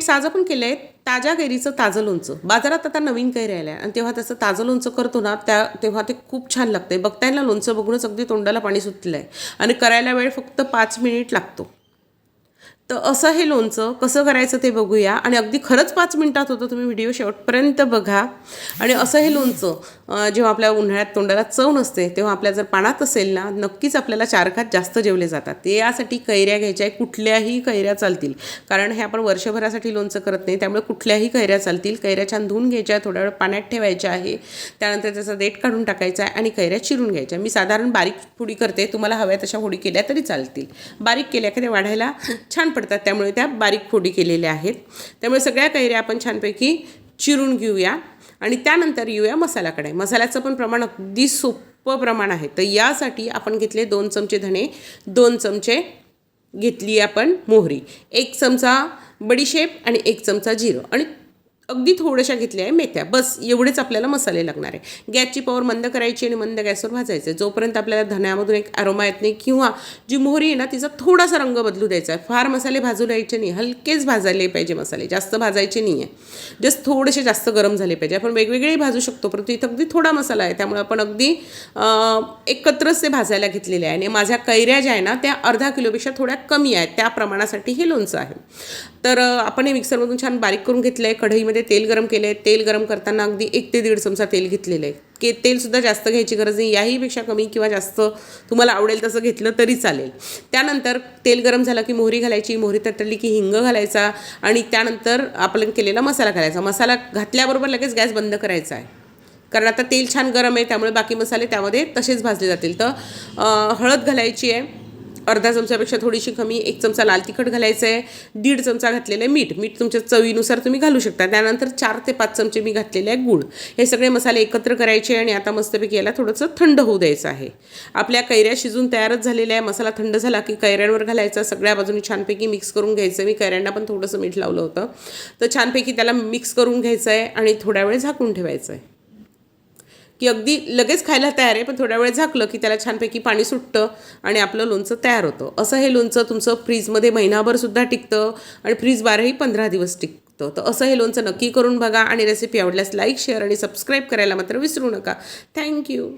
Friends आज आपण केलं आहे ताज्या कैरीचं ताजं लोणचं. बाजारात आता नवीन कैरी आल्या आणि तेव्हा त्याचं ताजं लोणचं करतो ना त्या तेव्हा ते खूप छान लागते बघताना लोणचं बघूनच अगदी तोंडाला पाणी सुटलं आहे आणि करायला वेळ फक्त पाच मिनिट लागतो. तर असं हे लोणचं कसं करायचं ते बघूया. आणि अगदी खरंच पाच मिनिटात होतं तुम्ही व्हिडिओ शेवटपर्यंत बघा. आणि असं हे लोणचं जेव्हा आपल्या उन्हाळ्यात तोंडाला चव नसते तेव्हा आपल्या जर पाण्यात असेल ना नक्कीच आपल्याला चार खात जास्त जेवले जातात. ते यासाठी कैऱ्या घ्यायच्या आहे कुठल्याही कैऱ्या चालतील. कारण हे आपण वर्षभरासाठी लोणचं करत नाही त्यामुळे कुठल्याही कैऱ्या चालतील. कैऱ्या छान धुवून घ्यायच्या थोड्या वेळ पाण्यात ठेवायच्या आहे. त्यानंतर त्याचा देठ काढून टाकायचा आहे आणि कैऱ्या चिरून घ्यायच्या. मी साधारण बारीक फोडी करते तुम्हाला हव्या तशा फोडी केल्या तरी चालतील. बारीक केल्या की ते वाढायला छान पडतात त्यामुळे त्या बारीक फोडी केलेल्या आहेत. त्यामुळे सगळ्या कैऱ्या आपण छानपैकी चिरून घेऊया आणि त्यानंतर येऊया मसाल्याकडे मसाल्याचं पण प्रमाण अगदी सोपं प्रमाण आहे. तर यासाठी आपण घेतले दोन चमचे धणे दोन चमचे घेतली आपण मोहरी एक चमचा बडीशेप आणि एक चमचा जिरं. आणि अगदी थोड्याशा घेतल्या आहे मेथ्या. बस एवढेच आपल्याला मसाले लागणार आहे. गॅसची पॉवर मंद करायची आणि मंद गॅसवर भाजायचं. जोपर्यंत आपल्याला धण्यामधून एक अरोमा येत नाही किंवा जी मोहरी आहे ना तिचा थोडासा रंग बदलू द्यायचा आहे. फार मसाले भाजू द्यायचे नाही. हलकेच भाजायला पाहिजे मसाले. जास्त भाजायचे नाही आहे जस्ट थोडेसे जास्त गरम झाले पाहिजे. आपण वेगवेगळे भाजू शकतो परंतु इथं अगदी थोडा मसाला आहे. त्यामुळे आपण अगदी एकत्रच ते भाजायला घेतलेले आहे. आणि माझ्या कैऱ्या ज्या आहे ना त्या अर्धा किलोपेक्षा थोड्या कमी आहेत. त्या प्रमाणासाठी हे लोणचं आहे. तर आपण हे मिक्सरमधून छान बारीक करून घेतलं आहे कढईमध्ये तेल गरम केलं आहे तेल गरम करताना अगदी एक ते दीड चमचा तेल घेतलेलं आहे. के तेलसुद्धा जास्त घ्यायची गरज नाही. याहीपेक्षा कमी किंवा जास्त तुम्हाला आवडेल तसं घेतलं तरी चालेल. त्यानंतर तेल गरम झालं की मोहरी घालायची. मोहरी तटली की हिंग घालायचा आणि त्यानंतर आपण केलेला मसाला घालायचा. मसाला घातल्याबरोबर लगेच गॅस बंद करायचा आहे. कारण आता तेल छान गरम आहे. त्यामुळे बाकी मसाले त्यामध्ये तसेच भाजले जातील. तर हळद घालायची आहे. अर्धा चमच्यापेक्षा थोडीशी कमी एक चमचा लाल तिखट घालायचं आहे दीड चमचा घातलेलं आहे मीठ. मीठ तुमच्या चवीनुसार तुम्ही घालू शकता. त्यानंतर चार ते पाच चमचे मी घातलेले आहे गूळ. हे सगळे मसाले एकत्र करायचे आणि आता मस्तपैकी याला थोडंसं थंड होऊ द्यायचं आहे. आपल्या कैऱ्या शिजून तयारच झालेल्या आहे. मसाला थंड झाला की कैऱ्यांवर घालायचा. सगळ्या बाजूनी छानपैकी मिक्स करून घ्यायचं. मी कैऱ्यांना पण थोडंसं मीठ लावलं होतं. तर छानपैकी त्याला मिक्स करून घ्यायचं आहे आणि थोड्या वेळ झाकून ठेवायचं आहे की अगदी लगेच खायला तयार आहे पण थोड्या वेळ झाकलं की त्याला छानपैकी पाणी सुटतं आणि आपलं लोणचं तयार होतं. असं हे लोणचं तुमचं फ्रीजमध्ये महिनाभरसुद्धा टिकतं आणि फ्रीज बारही पंधरा दिवस टिकतं. तर असं हे लोणचं नक्की करून बघा आणि रेसिपी आवडल्यास लाईक शेअर आणि सबस्क्राईब करायला मात्र विसरू नका. थँक्यू